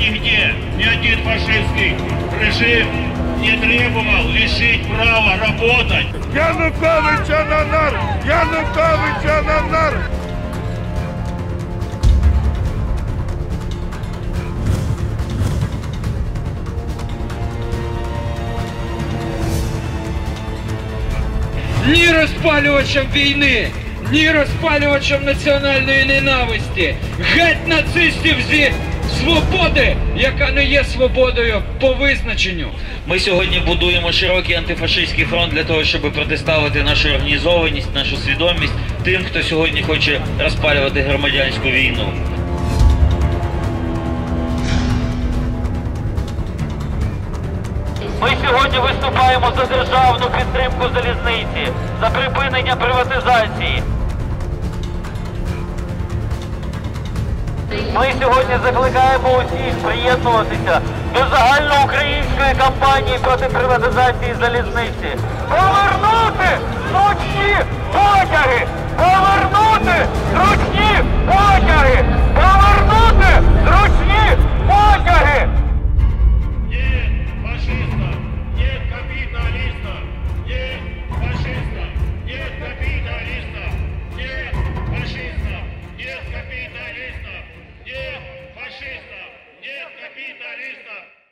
нигде ни один фашистский режим не требовал лишить права работать. Януковича на нар! Януковича на нар! ні розпалювачам війни, ні розпалювачам національної ненависті. Геть нацистів зі свободи, яка не є свободою по визначенню. Ми сьогодні будуємо широкий антифашистський фронт для того, щоб протиставити нашу організованість, нашу свідомість тим, хто сьогодні хоче розпалювати громадянську війну. Ми сьогодні виступаємо за державну підтримку залізниці, за припинення приватизації. Ми сьогодні закликаємо усіх приєднуватися до загальноукраїнської кампанії проти приватизації залізниці. Повернути militarista